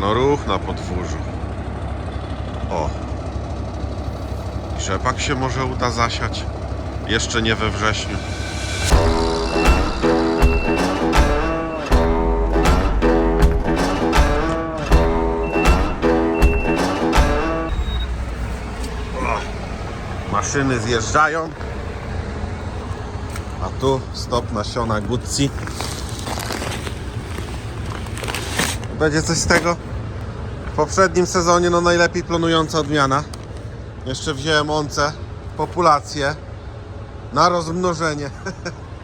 No ruch na podwórzu. O. Rzepak się może uda zasiać. Jeszcze nie we wrześniu. O. Maszyny zjeżdżają. A tu stop nasiona Gucci. Będzie coś z tego? W poprzednim sezonie no najlepiej planująca odmiana. Jeszcze wziąłem once, populację na rozmnożenie.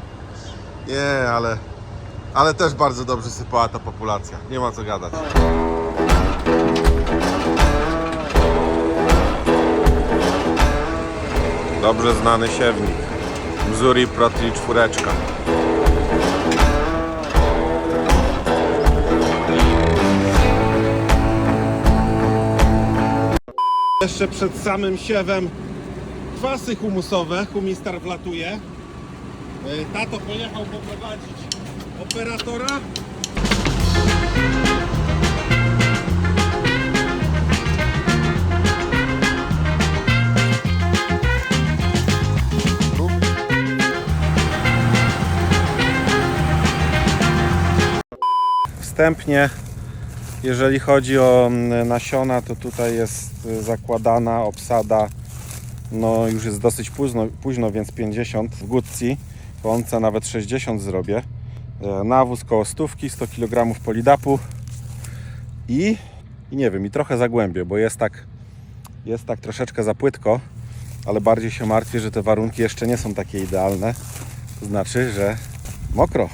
Nie, ale ale też bardzo dobrze sypała ta populacja. Nie ma co gadać. Dobrze znany siewnik. Missouri Protli czwóreczka. Jeszcze przed samym siewem kwasy humusowe, humistar wlatuje. E, Tato pojechał poprowadzić operatora. Wstępnie jeżeli chodzi o mm, nasiona, to tutaj jest y, zakładana obsada. No już jest dosyć późno, późno więc 50 w. Po once nawet 60 zrobię. E, Nawóz koło stówki, 100 kg polidapu i, i nie wiem, i trochę zagłębię, bo jest tak, jest tak troszeczkę za płytko, ale bardziej się martwię, że te warunki jeszcze nie są takie idealne. To znaczy, że mokro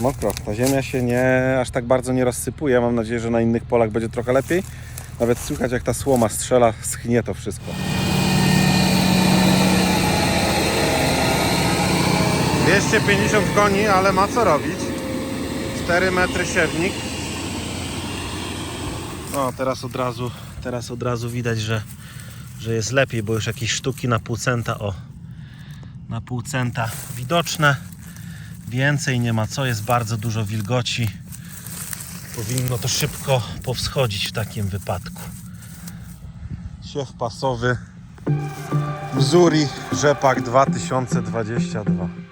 mokro. Ta ziemia się nie aż tak bardzo nie rozsypuje. Mam nadzieję, że na innych polach będzie trochę lepiej. Nawet słychać jak ta słoma strzela, schnie to wszystko. 250 koni, ale ma co robić. 4 metry siewnik. No, teraz od razu, teraz od razu widać, że, że jest lepiej, bo już jakieś sztuki na pół centa, o, na pół centa widoczne. Więcej nie ma co, jest bardzo dużo wilgoci. Powinno to szybko powschodzić w takim wypadku. Siew pasowy Missouri Rzepak 2022.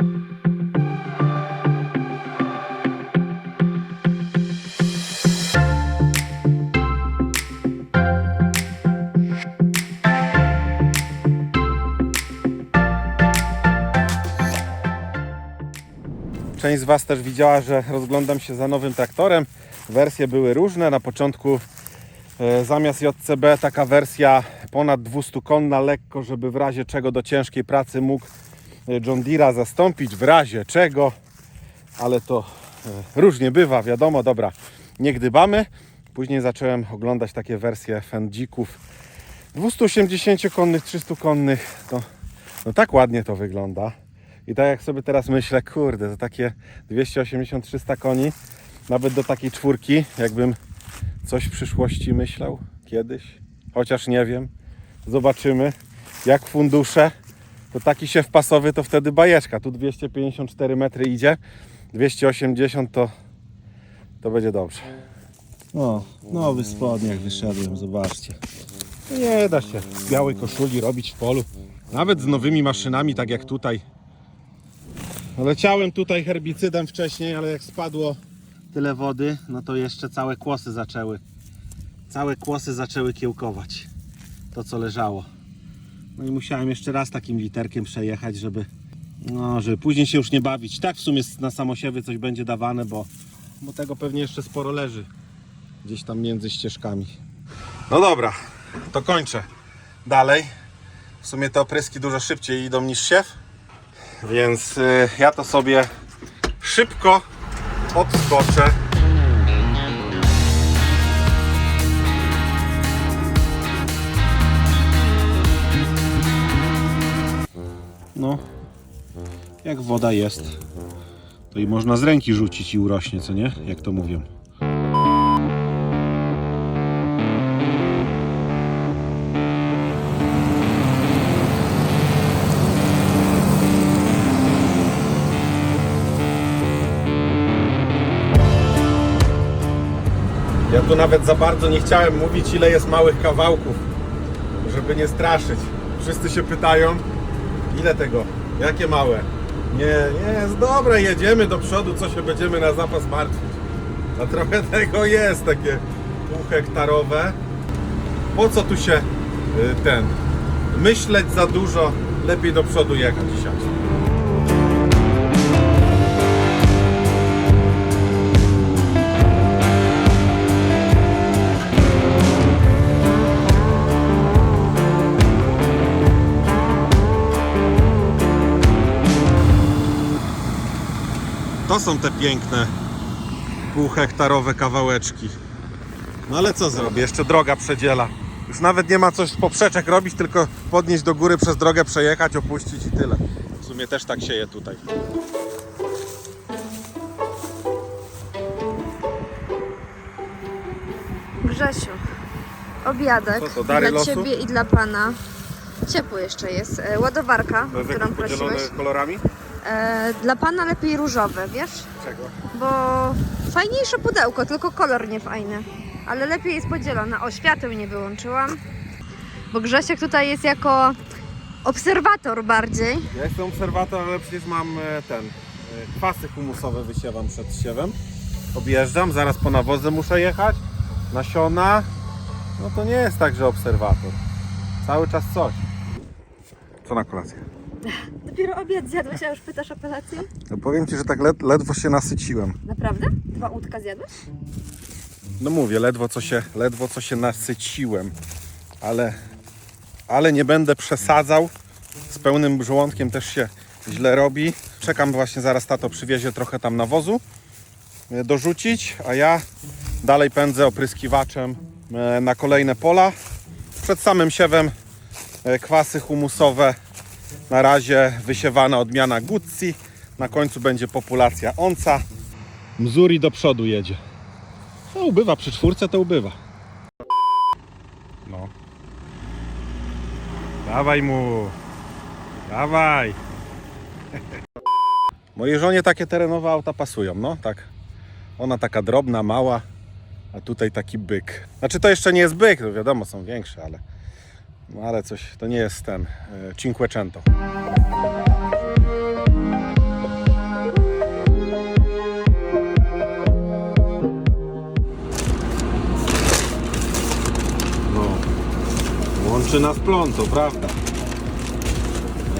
Część z Was też widziała, że rozglądam się za nowym traktorem. Wersje były różne. Na początku e, zamiast JCB taka wersja ponad 200 konna, lekko, żeby w razie czego do ciężkiej pracy mógł e, John Deere'a zastąpić, w razie czego, ale to e, różnie bywa, wiadomo, dobra, nie gdybamy. Później zacząłem oglądać takie wersje Fendzików 280-konnych, 300-konnych, to no tak ładnie to wygląda. I tak jak sobie teraz myślę, kurde, to takie 280-300 koni, nawet do takiej czwórki, jakbym coś w przyszłości myślał kiedyś, chociaż nie wiem, zobaczymy. Jak fundusze, to taki siew pasowy to wtedy bajeczka. Tu 254 metry idzie, 280 to, to będzie dobrze. O, nowy spodniak wyszedłem, zobaczcie. Nie da się białej koszuli robić w polu. Nawet z nowymi maszynami, tak jak tutaj. Leciałem tutaj herbicydem wcześniej, ale jak spadło Tyle wody, no to jeszcze całe kłosy zaczęły. Całe kłosy zaczęły kiełkować. To co leżało. No i musiałem jeszcze raz takim literkiem przejechać, żeby no, żeby później się już nie bawić. Tak w sumie na samosiewy coś będzie dawane, bo bo tego pewnie jeszcze sporo leży. Gdzieś tam między ścieżkami. No dobra, to kończę. Dalej. W sumie te opryski dużo szybciej idą niż siew. Więc y, ja to sobie szybko odskoczę. no jak woda jest, to i można z ręki rzucić i urośnie, co nie? Jak to mówią. Ja tu nawet za bardzo nie chciałem mówić, ile jest małych kawałków, żeby nie straszyć. Wszyscy się pytają, ile tego, jakie małe. Nie, nie, jest dobre, jedziemy do przodu, co się będziemy na zapas martwić. A trochę tego jest, takie półhektarowe. Po co tu się y, ten, myśleć za dużo, lepiej do przodu jechać i To są te piękne półhektarowe kawałeczki. No ale co zrobię? Jeszcze droga przedziela. Już nawet nie ma coś z poprzeczek robić, tylko podnieść do góry, przez drogę przejechać, opuścić i tyle. W sumie też tak sieje tutaj. Grzesiu, obiadek Co to, dary dla losu? ciebie i dla pana. Ciepły jeszcze jest. E, ładowarka, którą prosiłeś. kolorami? E, dla pana lepiej różowy, wiesz? Czego? Bo fajniejsze pudełko, tylko kolor nie fajny. Ale lepiej jest podzielone. O, świateł nie wyłączyłam. Bo Grzesiek tutaj jest jako obserwator bardziej. Ja jestem obserwator, ale przecież mam e, ten e, kwasy humusowe wysiewam przed siewem. Objeżdżam, zaraz po nawozy muszę jechać. Nasiona. No to nie jest tak, że obserwator. Cały czas coś. Co na kolację? Dopiero obiad zjadłeś, a już pytasz o kolację? No powiem Ci, że tak led, ledwo się nasyciłem. Naprawdę? Dwa łódka zjadłeś? No mówię, ledwo co się, ledwo co się nasyciłem. Ale, ale nie będę przesadzał. Z pełnym żołądkiem też się źle robi. Czekam właśnie, zaraz tato przywiezie trochę tam nawozu e, dorzucić, a ja dalej pędzę opryskiwaczem e, na kolejne pola. Przed samym siewem e, kwasy humusowe. Na razie wysiewana odmiana Guzzi. Na końcu będzie populacja onca. Mzuri do przodu jedzie. No ubywa, przy czwórce to ubywa. No. Dawaj mu. Dawaj. Mojej żonie takie terenowe auta pasują, no tak. Ona taka drobna, mała, a tutaj taki byk. Znaczy to jeszcze nie jest byk, to wiadomo, są większe, ale no ale coś, to nie jest ten e, Cinquecento. No, łączy nas plon, to prawda.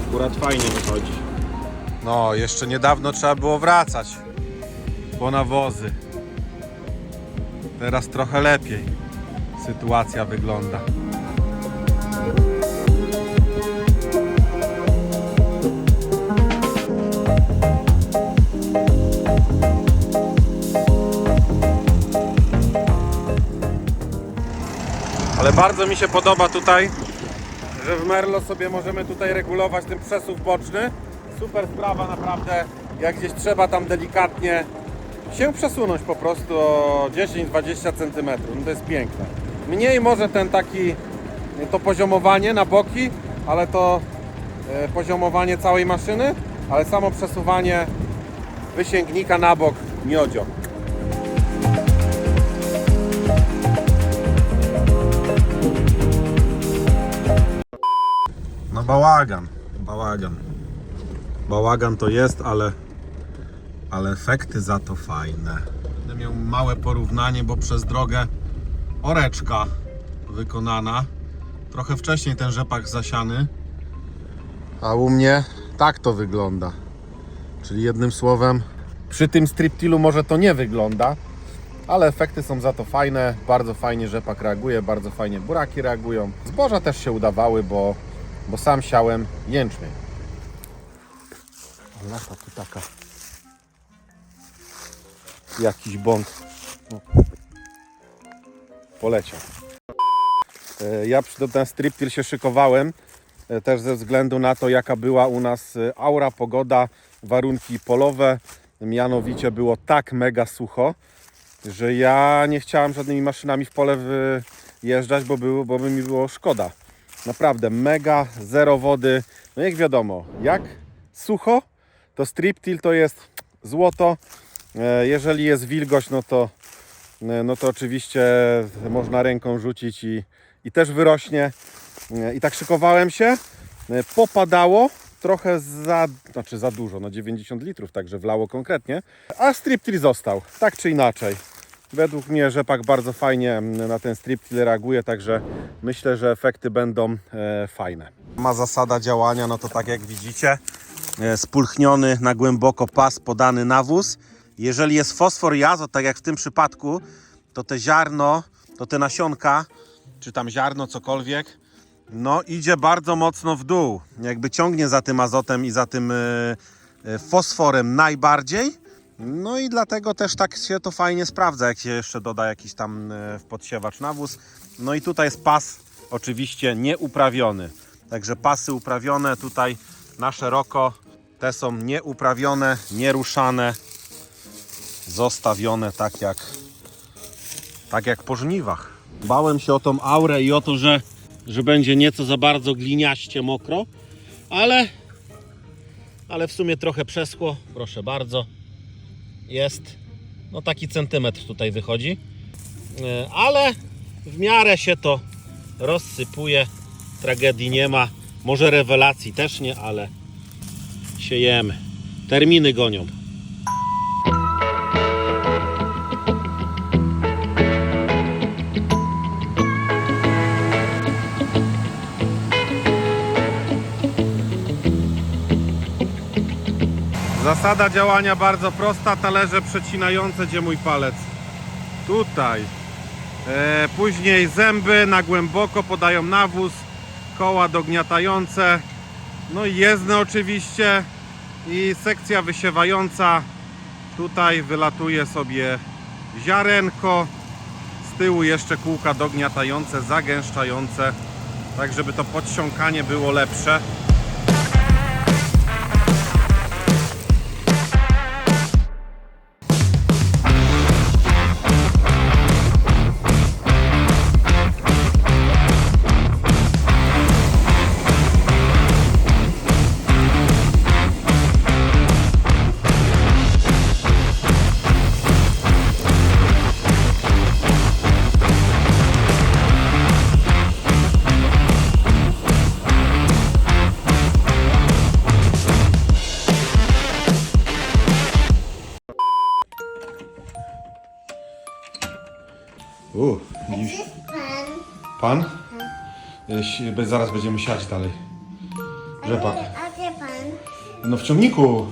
Akurat fajnie wychodzi. No, jeszcze niedawno trzeba było wracać po nawozy. Teraz trochę lepiej sytuacja wygląda. Ale bardzo mi się podoba tutaj, że w Merlo sobie możemy tutaj regulować ten przesuw boczny. Super sprawa naprawdę, jak gdzieś trzeba tam delikatnie się przesunąć po prostu o 10-20 cm. No to jest piękne. Mniej może ten taki, to poziomowanie na boki, ale to e, poziomowanie całej maszyny, ale samo przesuwanie wysięgnika na bok miodzio. Bałagan, bałagan. Bałagan to jest, ale, ale efekty za to fajne. Będę miał małe porównanie, bo przez drogę oreczka wykonana. Trochę wcześniej ten rzepak zasiany. A u mnie tak to wygląda. Czyli jednym słowem, przy tym striptilu może to nie wygląda, ale efekty są za to fajne. Bardzo fajnie rzepak reaguje, bardzo fajnie buraki reagują. Zboża też się udawały, bo, bo sam siałem jęczmień. Lata tu taka. Jakiś bąk. No. Poleciał. E, Ja przy ten striptil się szykowałem e, też ze względu na to, jaka była u nas e, aura, pogoda, warunki polowe. Mianowicie było tak mega sucho, że ja nie chciałem żadnymi maszynami w pole wyjeżdżać, bo, było, bo by mi było szkoda. Naprawdę mega, zero wody. No jak wiadomo, jak sucho, to striptil to jest złoto. E, Jeżeli jest wilgoć, no to e, no to oczywiście można ręką rzucić i, i też wyrośnie. E, I tak szykowałem się, popadało trochę za, znaczy za dużo, no 90 litrów, także wlało konkretnie, a striptil został, tak czy inaczej. Według mnie rzepak bardzo fajnie mm, na ten striptil reaguje, także myślę, że efekty będą e, fajne. Ma zasada działania, no to tak jak widzicie, e, spulchniony na głęboko pas podany nawóz. Jeżeli jest fosfor i azot, tak jak w tym przypadku, to te ziarno, to te nasionka, czy tam ziarno, cokolwiek, no idzie bardzo mocno w dół. Jakby ciągnie za tym azotem i za tym e, fosforem najbardziej. No i dlatego też tak się to fajnie sprawdza, jak się jeszcze doda jakiś tam e, w podsiewacz nawóz. No i tutaj jest pas oczywiście nieuprawiony. Także pasy uprawione tutaj na szeroko, te są nieuprawione, nieruszane, zostawione tak jak, tak jak po żniwach. Bałem się o tą aurę i o to, że, że będzie nieco za bardzo gliniaście mokro, ale, ale w sumie trochę przeschło, proszę bardzo. Jest, no taki centymetr tutaj wychodzi, E, ale w miarę się to rozsypuje, tragedii nie ma, może rewelacji też nie, ale siejemy. Terminy gonią. Zasada działania bardzo prosta, talerze przecinające, gdzie mój palec? Tutaj. E, później zęby na głęboko podają nawóz, koła dogniatające, no i jezdne oczywiście i sekcja wysiewająca. Tutaj wylatuje sobie ziarenko, z tyłu jeszcze kółka dogniatające, zagęszczające, tak żeby to podsiąkanie było lepsze. U, pan? Pan? Zaraz będziemy siać dalej. Rzepak. A gdzie pan? No w ciągniku